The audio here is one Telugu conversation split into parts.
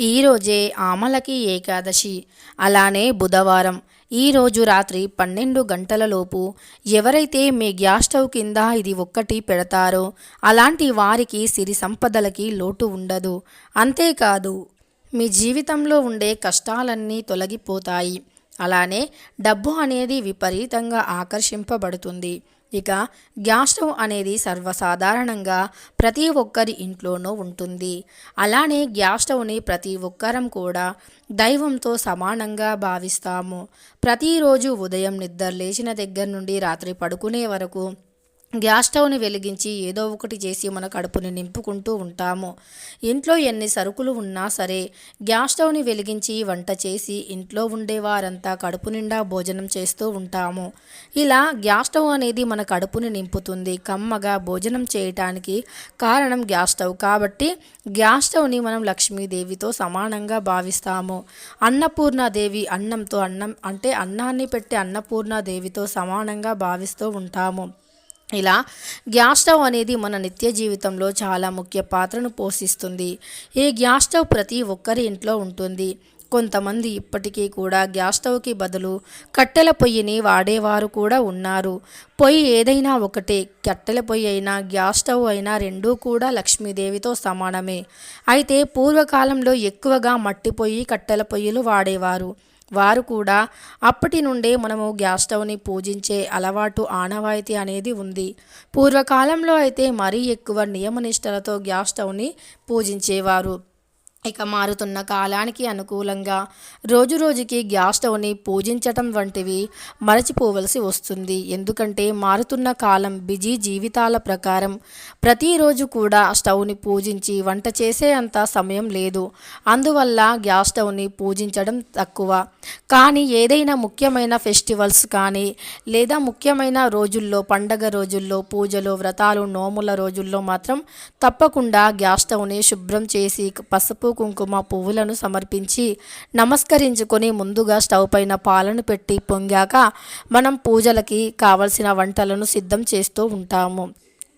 ఈరోజే ఆమలకి ఏకాదశి. అలానే బుధవారం ఈరోజు రాత్రి పన్నెండు గంటలలోపు ఎవరైతే మీ గ్యాస్ స్టవ్ కింద ఇది ఒక్కటి పెడతారో అలాంటి వారికి సిరి సంపదలకి లోటు ఉండదు. అంతేకాదు మీ జీవితంలో ఉండే కష్టాలన్నీ తొలగిపోతాయి. అలానే డబ్బు అనేది విపరీతంగా ఆకర్షింపబడుతుంది. ఇక గ్యాస్ స్టవ్ అనేది సర్వసాధారణంగా ప్రతి ఒక్కరి ఇంట్లోనూ ఉంటుంది. అలానే గ్యాస్ స్టవ్ని ప్రతి ఒక్కరం కూడా దైవంతో సమానంగా భావిస్తాము. ప్రతిరోజు ఉదయం నిద్ర లేచిన దగ్గర నుండి రాత్రి పడుకునే వరకు గ్యాస్ స్టవ్ని వెలిగించి ఏదో ఒకటి చేసి మన కడుపుని నింపుకుంటూ ఉంటాము. ఇంట్లో ఎన్ని సరుకులు ఉన్నా సరే గ్యాస్ స్టవ్ని వెలిగించి వంట చేసి ఇంట్లో ఉండేవారంతా కడుపు నిండా భోజనం చేస్తూ ఉంటాము. ఇలా గ్యాస్ స్టవ్ అనేది మన కడుపుని నింపుతుంది. కమ్మగా భోజనం చేయటానికి కారణం గ్యాస్ స్టవ్. కాబట్టి గ్యాస్ స్టవ్ని మనం లక్ష్మీదేవితో సమానంగా భావిస్తాము. అన్నపూర్ణాదేవి అన్నంతో అన్నం అంటే అన్నాన్ని పెట్టి అన్నపూర్ణాదేవితో సమానంగా భావిస్తూ ఉంటాము. ఇలా గ్యాస్ స్టవ్ అనేది మన నిత్య జీవితంలో చాలా ముఖ్య పాత్రను పోషిస్తుంది. ఈ గ్యాస్ స్టవ్ ప్రతి ఒక్కరి ఇంట్లో ఉంటుంది. కొంతమంది ఇప్పటికీ కూడా గ్యాస్ స్టవ్కి బదులు కట్టెల పొయ్యిని వాడేవారు కూడా ఉన్నారు. పొయ్యి ఏదైనా ఒకటే కట్టెల పొయ్యి అయినా గ్యాస్ స్టవ్ అయినా రెండూ కూడా లక్ష్మీదేవితో సమానమే. అయితే పూర్వకాలంలో ఎక్కువగా మట్టి పొయ్యి కట్టెల పొయ్యిలు వాడేవారు. వారు కూడా అప్పటి నుండే మనము గ్యాస్ స్టవ్ని పూజించే అలవాటు ఆనవాయితీ అనేది ఉంది. పూర్వకాలంలో అయితే మరీ ఎక్కువ నియమనిష్టలతో గ్యాస్ స్టవ్ని పూజించేవారు. ఇక మారుతున్న కాలానికి అనుకూలంగా రోజు రోజుకి గ్యాస్ స్టవ్ని పూజించటం వంటివి మరచిపోవలసి వస్తుంది. ఎందుకంటే మారుతున్న కాలం బిజీ జీవితాల ప్రకారం ప్రతిరోజు కూడా స్టవ్ని పూజించి వంట చేసే అంత సమయం లేదు. అందువల్ల గ్యాస్ స్టవ్ని పూజించడం తక్కువ. కానీ ఏదైనా ముఖ్యమైన ఫెస్టివల్స్ కానీ లేదా ముఖ్యమైన రోజుల్లో పండగ రోజుల్లో పూజలు వ్రతాలు నోముల రోజుల్లో మాత్రం తప్పకుండా గ్యాస్ స్టవ్ని శుభ్రం చేసి పసుపు కుంకుమ పువ్వులను సమర్పించి నమస్కరించుకొని ముందుగా స్టవ్ పైన పాలను పెట్టి పొంగాక మనం పూజలకి కావలసిన వంటలను సిద్ధం చేస్తూ ఉంటాము.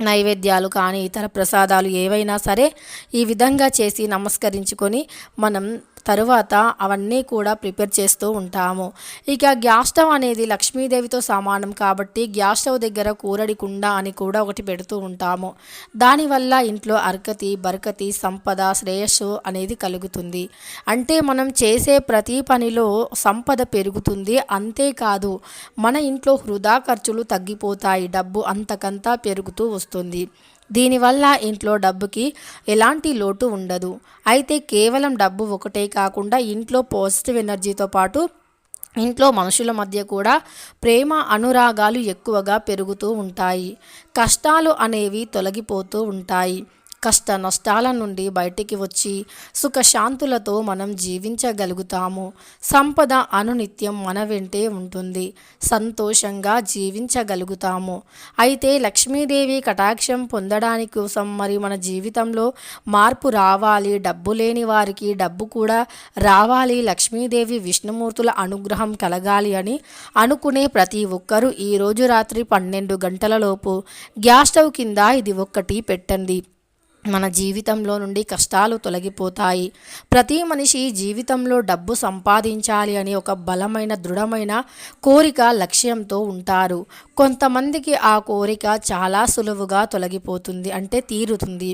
నైవేద్యాలు కానీ ఇతర ప్రసాదాలు ఏవైనా సరే ఈ విధంగా చేసి నమస్కరించుకొని మనం తరువాత అవన్నీ కూడా ప్రిపేర్ చేస్తూ ఉంటాము. ఇక గ్యాస్ స్టవ్ అనేది లక్ష్మీదేవితో సమానం కాబట్టి గ్యాస్ స్టవ్ దగ్గర కూరడి కుండ అని కూడా ఒకటి పెడుతూ ఉంటాము. దానివల్ల ఇంట్లో అర్కతి బరకతి సంపద శ్రేయస్సు అనేది కలుగుతుంది. అంటే మనం చేసే ప్రతి పనిలో సంపద పెరుగుతుంది. అంతేకాదు మన ఇంట్లో వృధా ఖర్చులు తగ్గిపోతాయి. డబ్బు అంతకంతా పెరుగుతూ వస్తుంది. దీనివల్ల ఇంట్లో డబ్బుకి ఎలాంటి లోటు ఉండదు. అయితే కేవలం డబ్బు ఒకటే కాకుండా ఇంట్లో పాజిటివ్ ఎనర్జీతో పాటు ఇంట్లో మనుషుల మధ్య కూడా ప్రేమ అనురాగాలు ఎక్కువగా పెరుగుతూ ఉంటాయి. కష్టాలు అనేవి తొలగిపోతూ ఉంటాయి. కష్ట నష్టాల నుండి బయటికి వచ్చి సుఖశాంతులతో మనం జీవించగలుగుతాము. సంపద అనునిత్యం మన వెంటే ఉంటుంది. సంతోషంగా జీవించగలుగుతాము. అయితే లక్ష్మీదేవి కటాక్షం పొందడానికి కోసం మరి మన జీవితంలో మార్పు రావాలి డబ్బు లేని వారికి డబ్బు కూడా రావాలి లక్ష్మీదేవి విష్ణుమూర్తుల అనుగ్రహం కలగాలి అని అనుకునే ప్రతి ఒక్కరూ ఈరోజు రాత్రి పన్నెండు గంటలలోపు గ్యాస్ స్టవ్ కింద ఇది ఒక్కటి పెట్టండి. మన జీవితంలో నుండి కష్టాలు తొలగిపోతాయి. ప్రతి మనిషి జీవితంలో డబ్బు సంపాదించాలి అని ఒక బలమైన దృఢమైన కోరిక లక్ష్యంతో ఉంటారు. కొంతమందికి ఆ కోరిక చాలా సులువుగా తొలగిపోతుంది అంటే తీరుతుంది.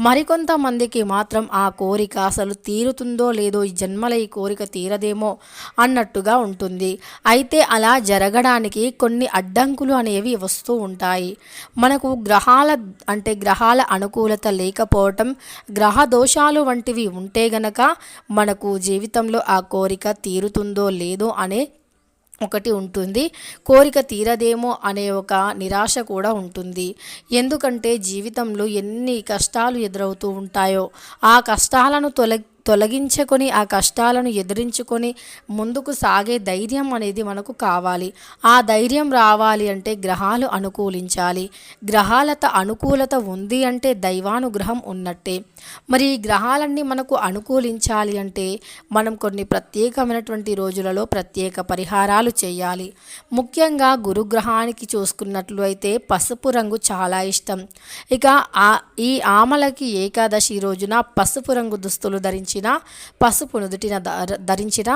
మరికొంతమందికి మాత్రం ఆ కోరిక అసలు తీరుతుందో లేదో ఈ జన్మల ఈ కోరిక తీరదేమో అన్నట్టుగా ఉంటుంది. అయితే అలా జరగడానికి కొన్ని అడ్డంకులు అనేవి వస్తూ ఉంటాయి. మనకు గ్రహాల అంటే గ్రహాల అనుకూలత లేక లేకపోవటం గ్రహ దోషాలు వంటివి ఉంటే గనక మనకు జీవితంలో ఆ కోరిక తీరుతుందో లేదో అనే ఒకటి ఉంటుంది. కోరిక తీరదేమో అనే ఒక నిరాశ కూడా ఉంటుంది. ఎందుకంటే జీవితంలో ఎన్ని కష్టాలు ఎదురవుతూ ఉంటాయో ఆ కష్టాలను తొలగి తొలగించుకొని ఆ కష్టాలను ఎదిరించుకొని ముందుకు సాగే ధైర్యం అనేది మనకు కావాలి. ఆ ధైర్యం రావాలి అంటే గ్రహాలు అనుకూలించాలి. గ్రహాలత అనుకూలత ఉంది అంటే దైవానుగ్రహం ఉన్నట్టే. మరి ఈ గ్రహాలన్నీ మనకు అనుకూలించాలి అంటే మనం కొన్ని ప్రత్యేకమైనటువంటి రోజులలో ప్రత్యేక పరిహారాలు చేయాలి. ముఖ్యంగా గురుగ్రహానికి చూసుకున్నట్లు అయితే పసుపు రంగు చాలా ఇష్టం. ఇక ఆ ఈ ఆమలకి ఏకాదశి రోజున పసుపు రంగు దుస్తులు ధరించి ధరించిన పసుపు నుదుటిన ధరించిన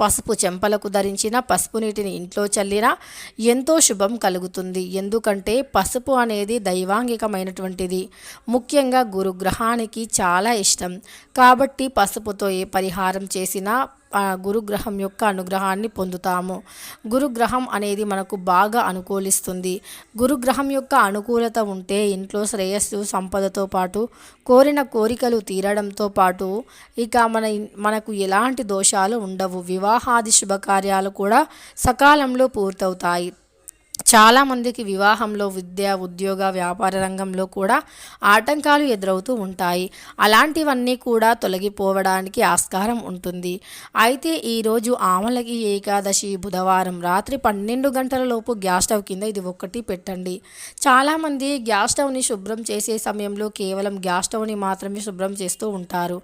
పసుపు చెంపలకు ధరించిన పసుపు నీటిని ఇంట్లో చల్లినా ఎంతో శుభం కలుగుతుంది. ఎందుకంటే పసుపు అనేది దైవాంగికమైనటువంటిది. ముఖ్యంగా గురుగ్రహానికి చాలా ఇష్టం. కాబట్టి పసుపుతో ఏ పరిహారం చేసినా గురుగ్రహం యొక్క అనుగ్రహాన్ని పొందుతాము. గురుగ్రహం అనేది మనకు బాగా అనుకూలిస్తుంది. గురుగ్రహం యొక్క అనుకూలత ఉంటే ఇంట్లో శ్రేయస్సు సంపదతో పాటు కోరిన కోరికలు తీరడంతో పాటు ఇక మన మనకు ఎలాంటి దోషాలు ఉండవు. వివాహాది శుభకార్యాలు కూడా సకాలంలో పూర్తవుతాయి. చాలామందికి వివాహంలో విద్య ఉద్యోగ వ్యాపార రంగంలో కూడా ఆటంకాలు ఎదురవుతూ ఉంటాయి. అలాంటివన్నీ కూడా తొలగిపోవడానికి ఆస్కారం ఉంటుంది. అయితే ఈరోజు ఆమలకి ఏకాదశి బుధవారం రాత్రి పన్నెండు గంటల లోపు గ్యాస్ స్టవ్ కింద ఇది ఒక్కటి పెట్టండి. చాలామంది గ్యాస్ స్టవ్ని శుభ్రం చేసే సమయంలో కేవలం గ్యాస్ స్టవ్ని మాత్రమే శుభ్రం చేస్తూ ఉంటారు.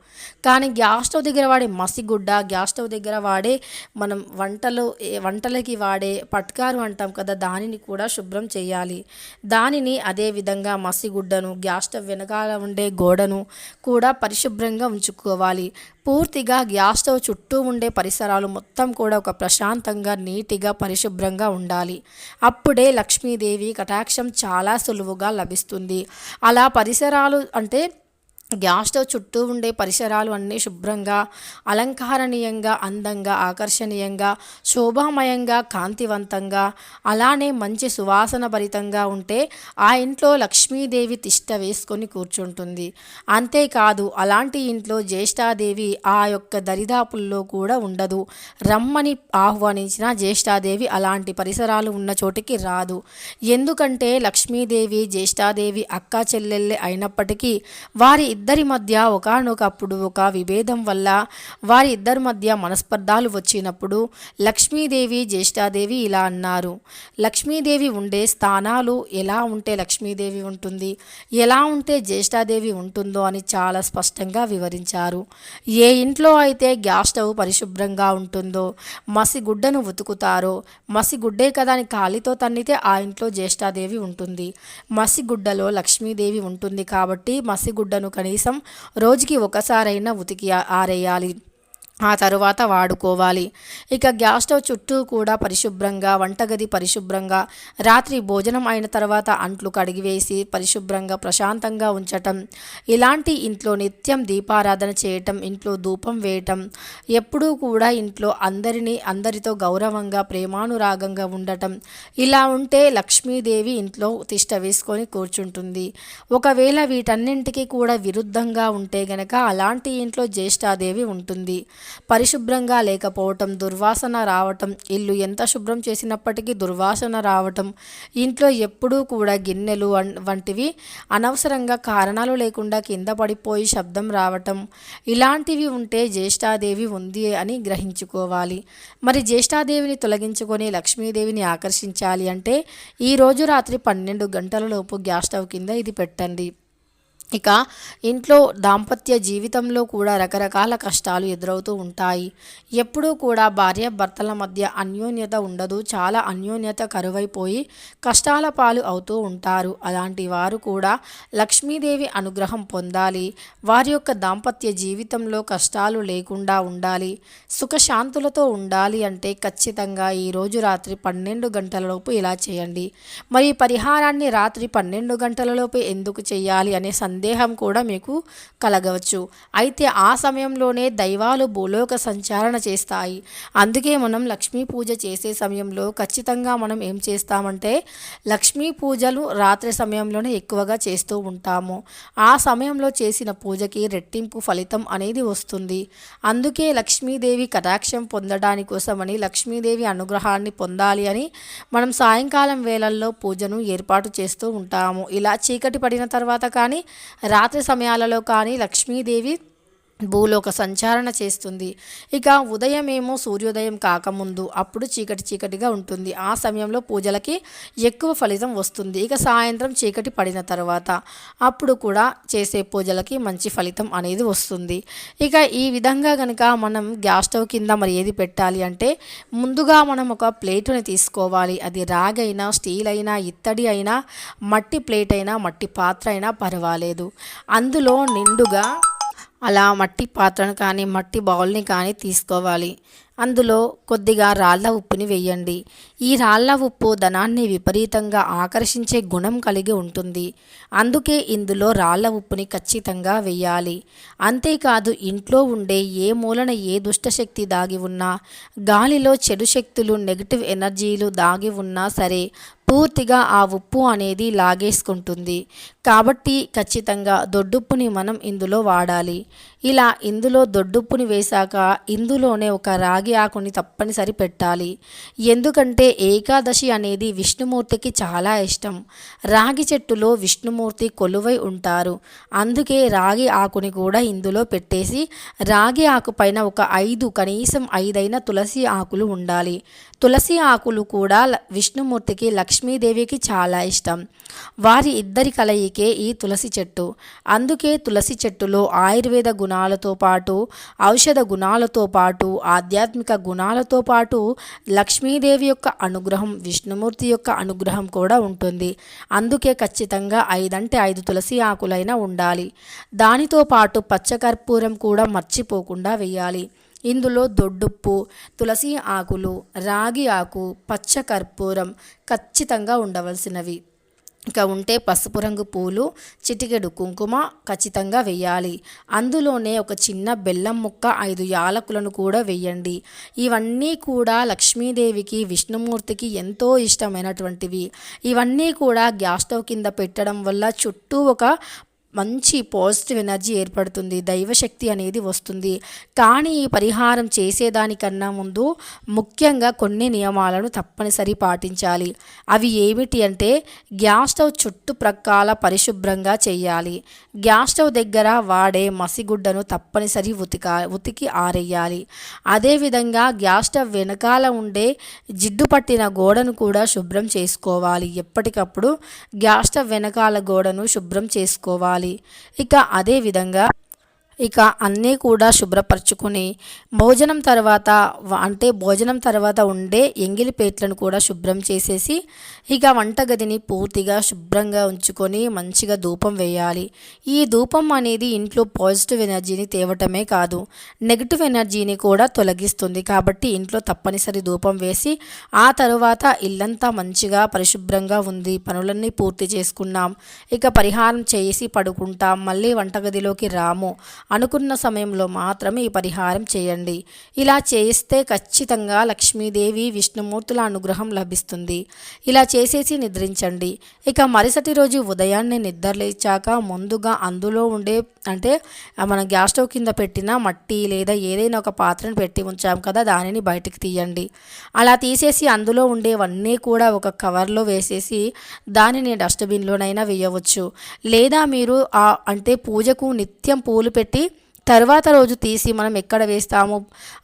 కానీ గ్యాస్ స్టవ్ దగ్గర వాడే మసిగుడ్డ గ్యాస్ స్టవ్ దగ్గర వాడే మనం వంటలు వంటలకి వాడే పట్కారు అంటాం కదా దానిని కూడా శుభ్రం చేయాలి. దానిని అదే విధంగా మసిగుడ్డను గ్యాస్ స్టవ్ వెనకాల ఉండే గోడను కూడా పరిశుభ్రంగా ఉంచుకోవాలి. పూర్తిగా గ్యాస్ స్టవ్ చుట్టూ ఉండే పరిసరాలు మొత్తం కూడా ఒక ప్రశాంతంగా నీటిగా పరిశుభ్రంగా ఉండాలి. అప్పుడే లక్ష్మీదేవి కటాక్షం చాలా సులువుగా లభిస్తుంది. అలా పరిసరాలు అంటే గ్యాస్ స్టవ్ చుట్టూ ఉండే పరిసరాలు అన్నీ శుభ్రంగా అలంకారణీయంగా అందంగా ఆకర్షణీయంగా శోభామయంగా కాంతివంతంగా అలానే మంచి సువాసన భరితంగా ఉంటే ఆ ఇంట్లో లక్ష్మీదేవి తిష్ట వేసుకొని కూర్చుంటుంది. అంతేకాదు అలాంటి ఇంట్లో జ్యేష్ఠాదేవి ఆ యొక్క దరిదాపుల్లో కూడా ఉండదు. రమ్మని ఆహ్వానించిన జ్యేష్ఠాదేవి అలాంటి పరిసరాలు ఉన్న చోటికి రాదు. ఎందుకంటే లక్ష్మీదేవి జ్యేష్ఠాదేవి అక్క చెల్లెళ్ళే అయినప్పటికీ వారి ఇద్దరి మధ్య ఒకానొకప్పుడు ఒక విభేదం వల్ల వారి ఇద్దరి మధ్య మనస్పర్ధాలు వచ్చినప్పుడు లక్ష్మీదేవి జ్యేష్ఠాదేవి ఇలా అన్నారు. లక్ష్మీదేవి ఉండే స్థానాలు ఎలా ఉంటే లక్ష్మీదేవి ఉంటుంది? ఎలా ఉంటే జ్యేష్ఠాదేవి ఉంటుందో అని చాలా స్పష్టంగా వివరించారు. ఏ ఇంట్లో అయితే గ్యాస్ స్టవ్ పరిశుభ్రంగా ఉంటుందో మసిగుడ్డను ఉతుకుతారో మసిగుడ్డే కదా అని కాలితో తన్నితే ఆ ఇంట్లో జ్యేష్ఠాదేవి ఉంటుంది. మసిగుడ్డలో లక్ష్మీదేవి ఉంటుంది కాబట్టి మసిగుడ్డను కనీసం రోజుకి ఒకసారైనా ఉతికి ఆరేయాలి. ఆ తరువాత వాడుకోవాలి. ఇక గ్యాస్ స్టవ్ చుట్టూ కూడా పరిశుభ్రంగా వంటగది పరిశుభ్రంగా రాత్రి భోజనం అయిన తర్వాత అంట్లు కడిగివేసి పరిశుభ్రంగా ప్రశాంతంగా ఉంచటం. ఇలాంటి ఇంట్లో నిత్యం దీపారాధన చేయటం ఇంట్లో ధూపం వేయటం. ఎప్పుడూ కూడా ఇంట్లో అందరినీ అందరితో గౌరవంగా ప్రేమానురాగంగా ఉండటం. ఇలా ఉంటే లక్ష్మీదేవి ఇంట్లో తిష్ట వేసుకొని కూర్చుంటుంది. ఒకవేళ వీటన్నింటికి కూడా విరుద్ధంగా ఉంటే గనక అలాంటి ఇంట్లో జ్యేష్ఠాదేవి ఉంటుంది. పరిశుభ్రంగా లేకపోవటం దుర్వాసన రావటం ఇల్లు ఎంత శుభ్రం చేసినప్పటికీ దుర్వాసన రావటం ఇంట్లో ఎప్పుడూ కూడా గిన్నెలు వంటివి అనవసరంగా కారణాలు లేకుండా కింద పడిపోయి శబ్దం రావటం ఇలాంటివి ఉంటే జ్యేష్ఠాదేవి ఉంది అని గ్రహించుకోవాలి. మరి జ్యేష్ఠాదేవిని తొలగించుకొని లక్ష్మీదేవిని ఆకర్షించాలి అంటే ఈ రోజు రాత్రి పన్నెండు గంటలలోపు గ్యాస్ స్టవ్ కింద ఇది పెట్టండి. ఇక ఇంట్లో దాంపత్య జీవితంలో కూడా రకరకాల కష్టాలు ఎదురవుతూ ఉంటాయి. ఎప్పుడూ కూడా భార్య భర్తల మధ్య అన్యోన్యత ఉండదు. చాలా అన్యోన్యత కరువైపోయి కష్టాల పాలు అవుతూ ఉంటారు. అలాంటి వారు కూడా లక్ష్మీదేవి అనుగ్రహం పొందాలి. వారి యొక్క దాంపత్య జీవితంలో కష్టాలు లేకుండా ఉండాలి. సుఖశాంతులతో ఉండాలి అంటే ఖచ్చితంగా ఈరోజు రాత్రి పన్నెండు గంటలలోపు ఇలా చేయండి. మరి పరిహారాన్ని రాత్రి పన్నెండు గంటలలోపు ఎందుకు చేయాలి అనే సందేహం కూడా మీకు కలగవచ్చు. అయితే ఆ సమయంలోనే దైవాలు భూలోక సంచారణ చేస్తాయి. అందుకే మనం లక్ష్మీ పూజ చేసే సమయంలో ఖచ్చితంగా మనం ఏం చేస్తామంటే లక్ష్మీ పూజలు రాత్రి సమయంలోనే ఎక్కువగా చేస్తూ ఉంటాము. ఆ సమయంలో చేసిన పూజకి రెట్టింపు ఫలితం అనేది వస్తుంది. అందుకే లక్ష్మీదేవి కటాక్షం పొందడాని కోసమని లక్ష్మీదేవి అనుగ్రహాన్ని పొందాలి అని మనం సాయంకాలం వేళల్లో పూజను ఏర్పాటు చేస్తూ ఉంటాము. ఇలా చీకటి పడిన తర్వాత కానీ రాత్రి సమయాలలో కానీ లక్ష్మీదేవి భూలోక సంచారణ చేస్తుంది. ఇక ఉదయమేమో సూర్యోదయం కాకముందు అప్పుడు చీకటి చీకటిగా ఉంటుంది. ఆ సమయంలో పూజలకి ఎక్కువ ఫలితం వస్తుంది. ఇక సాయంత్రం చీకటి పడిన తర్వాత అప్పుడు కూడా చేసే పూజలకి మంచి ఫలితం అనేది వస్తుంది. ఇక ఈ విధంగా కనుక మనం గ్యాస్ స్టవ్ కింద మరి ఏది పెట్టాలి అంటే ముందుగా మనం ఒక ప్లేటుని తీసుకోవాలి. అది రాగైనా స్టీల్ అయినా ఇత్తడి అయినా మట్టి ప్లేట్ అయినా మట్టి పాత్ర అయినా పర్వాలేదు. అందులో నిండుగా అలా మట్టి పాత్రను కానీ మట్టి బౌల్ని కానీ తీసుకోవాలి. అందులో కొద్దిగా రాళ్ళ ఉప్పుని వేయండి. ఈ రాళ్ళ ఉప్పు ధనాన్ని విపరీతంగా ఆకర్షించే గుణం కలిగి ఉంటుంది. అందుకే ఇందులో రాళ్ళ ఉప్పుని ఖచ్చితంగా వేయాలి. అంతేకాదు ఇంట్లో ఉండే ఏ మూలన ఏ దుష్టశక్తి దాగి ఉన్నా గాలిలో చెడు శక్తులు నెగిటివ్ ఎనర్జీలు దాగి ఉన్నా సరే పూర్తిగా ఆ ఉప్పు అనేది లాగేసుకుంటుంది. కాబట్టి ఖచ్చితంగా దొడ్డుప్పుని మనం ఇందులో వాడాలి. ఇలా ఇందులో దొడ్డుప్పుని వేశాక ఇందులోనే ఒక రాగి ఆకుని తప్పనిసరి పెట్టాలి. ఎందుకంటే ఏకాదశి అనేది విష్ణుమూర్తికి చాలా ఇష్టం. రాగి చెట్టులో విష్ణుమూర్తి కొలువై ఉంటారు. అందుకే రాగి ఆకుని కూడా ఇందులో పెట్టేసి రాగి ఆకు పైన ఒక ఐదు కనీసం ఐదైన తులసి ఆకులు ఉండాలి. తులసి ఆకులు కూడా విష్ణుమూర్తికి లక్ష్మీదేవికి చాలా ఇష్టం. వారి ఇద్దరి కలయికే ఈ తులసి చెట్టు. అందుకే తులసి చెట్టులో ఆయుర్వేద గుణాలతో పాటు ఔషధ గుణాలతో పాటు ఆధ్యాత్మిక గుణాలతో పాటు లక్ష్మీదేవి యొక్క అనుగ్రహం విష్ణుమూర్తి యొక్క అనుగ్రహం కూడా ఉంటుంది. అందుకే ఖచ్చితంగా ఐదంటే ఐదు తులసి ఆకులైనా ఉండాలి. దానితో పాటు పచ్చకర్పూరం కూడా మర్చిపోకుండా వేయాలి ఇందులో దొడ్డుప్పు తులసి ఆకులు రాగి ఆకు పచ్చ కర్పూరం ఖచ్చితంగా ఉండవలసినవి. ఇక ఉంటే పసుపు రంగు పూలు చిటికెడు కుంకుమ ఖచ్చితంగా వేయాలి అందులోనే ఒక చిన్న బెల్లం ముక్క ఐదు యాలకులను కూడా వేయండి ఇవన్నీ కూడా లక్ష్మీదేవికి విష్ణుమూర్తికి ఎంతో ఇష్టమైనటువంటివి. ఇవన్నీ కూడా గ్యాస్ స్టవ్ కింద పెట్టడం వల్ల చుట్టూ ఒక మంచి పాజిటివ్ ఎనర్జీ ఏర్పడుతుంది దైవశక్తి అనేది వస్తుంది. కానీ ఈ పరిహారం చేసేదానికన్నా ముందు ముఖ్యంగా కొన్ని నియమాలను తప్పనిసరి పాటించాలి. అవి ఏమిటి అంటే గ్యాస్ స్టవ్ చుట్టుప్రక్కల పరిశుభ్రంగా చేయాలి. గ్యాస్ స్టవ్ దగ్గర వాడే మసిగుడ్డను తప్పనిసరి ఉతిక ఉతికి ఆరేయాలి. అదేవిధంగా గ్యాస్ స్టవ్ వెనకాల ఉండే జిడ్డు పట్టిన గోడను కూడా శుభ్రం చేసుకోవాలి. ఎప్పటికప్పుడు గ్యాస్ స్టవ్ వెనకాల గోడను శుభ్రం చేసుకోవాలి. చేసుకోవాలి ఇక అదేవిధంగా ఇక అన్నీ కూడా శుభ్రపరచుకొని భోజనం తర్వాత అంటే భోజనం తర్వాత ఉండే ఎంగిలి పేట్లను కూడా శుభ్రం చేసేసి ఇక వంటగదిని పూర్తిగా శుభ్రంగా ఉంచుకొని మంచిగా ధూపం వేయాలి. ఈ ధూపం అనేది ఇంట్లో పాజిటివ్ ఎనర్జీని తేవటమే కాదు నెగిటివ్ ఎనర్జీని కూడా తొలగిస్తుంది. కాబట్టి ఇంట్లో తప్పనిసరి ధూపం వేసి ఆ తరువాత ఇల్లంతా మంచిగా పరిశుభ్రంగా ఉంది పనులన్నీ పూర్తి చేసుకున్నాం ఇక పరిహారం చేసి పడుకుంటాం మళ్ళీ వంటగదిలోకి రాము. అనుకున్న సమయంలో మాత్రమే ఈ పరిహారం చేయండి. ఇలా చేస్తే ఖచ్చితంగా లక్ష్మీదేవి విష్ణుమూర్తుల అనుగ్రహం లభిస్తుంది. ఇలా చేసేసి నిద్రించండి. ఇక మరుసటి రోజు ఉదయాన్నే నిద్రలేచాక ముందుగా అందులో ఉండే అంటే మన గ్యాస్ స్టవ్ కింద పెట్టిన మట్టి లేదా ఏదైనా ఒక పాత్రను పెట్టి ఉంచాం కదా దానిని బయటికి తీయండి. అలా తీసేసి అందులో ఉండేవన్నీ కూడా ఒక కవర్లో వేసేసి దానిని డస్ట్బిన్లోనైనా వేయవచ్చు. లేదా మీరు అంటే పూజకు నిత్యం పూలు పెట్టి తర్వాత రోజు తీసి మనం ఎక్కడ వేస్తామో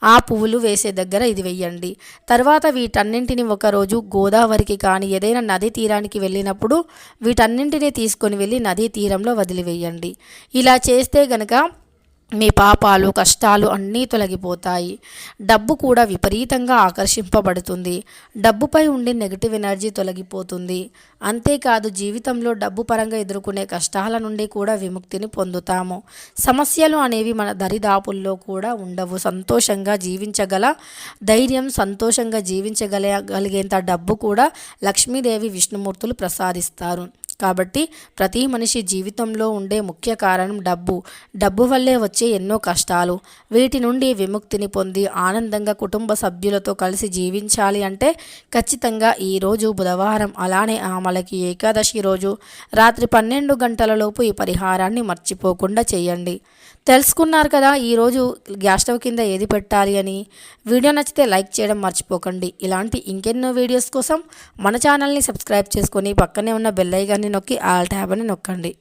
ఆ పువ్వులు వేసే దగ్గర ఇది వెయ్యండి తర్వాత వీటన్నింటిని ఒకరోజు గోదావరికి కానీ ఏదైనా నదీ తీరానికి వెళ్ళినప్పుడు వీటన్నింటినీ తీసుకొని వెళ్ళి నదీ తీరంలో వదిలివేయండి. ఇలా చేస్తే గనక మీ పాపాలు కష్టాలు అన్నీ తొలగిపోతాయి. డబ్బు కూడా విపరీతంగా ఆకర్షింపబడుతుంది. డబ్బుపై ఉండే నెగిటివ్ ఎనర్జీ తొలగిపోతుంది. అంతేకాదు జీవితంలో డబ్బు పరంగా ఎదుర్కొనే కష్టాల నుండి కూడా విముక్తిని పొందుతాము. సమస్యలు అనేవి మన దరిదాపుల్లో కూడా ఉండవు. సంతోషంగా జీవించగల ధైర్యం సంతోషంగా జీవించగలగలిగేంత డబ్బు కూడా లక్ష్మీదేవి విష్ణుమూర్తులు ప్రసాదిస్తారు. కాబట్టి ప్రతి మనిషి జీవితంలో ఉండే ముఖ్య కారణం డబ్బు. డబ్బు వల్లే వచ్చే ఎన్నో కష్టాలు. వీటి నుండి విముక్తిని పొంది ఆనందంగా కుటుంబ సభ్యులతో కలిసి జీవించాలి అంటే ఖచ్చితంగా ఈరోజు బుధవారం అలానే ఆమలకి ఏకాదశి రోజు. రాత్రి పన్నెండు గంటలలోపు ఈ పరిహారాన్ని మర్చిపోకుండా చేయండి. తెలుసుకున్నారు కదా ఈరోజు గ్యాస్ స్టవ్ కింద ఏది పెట్టాలి అని. వీడియో నచ్చితే లైక్ చేయడం మర్చిపోకండి. ఇలాంటి ఇంకెన్నో వీడియోస్ కోసం మన ఛానల్ని సబ్స్క్రైబ్ చేసుకొని పక్కనే ఉన్న బెల్ ఐకాన్ని నొక్కి ఆల్ ట్యాబ్ అని నొక్కండి.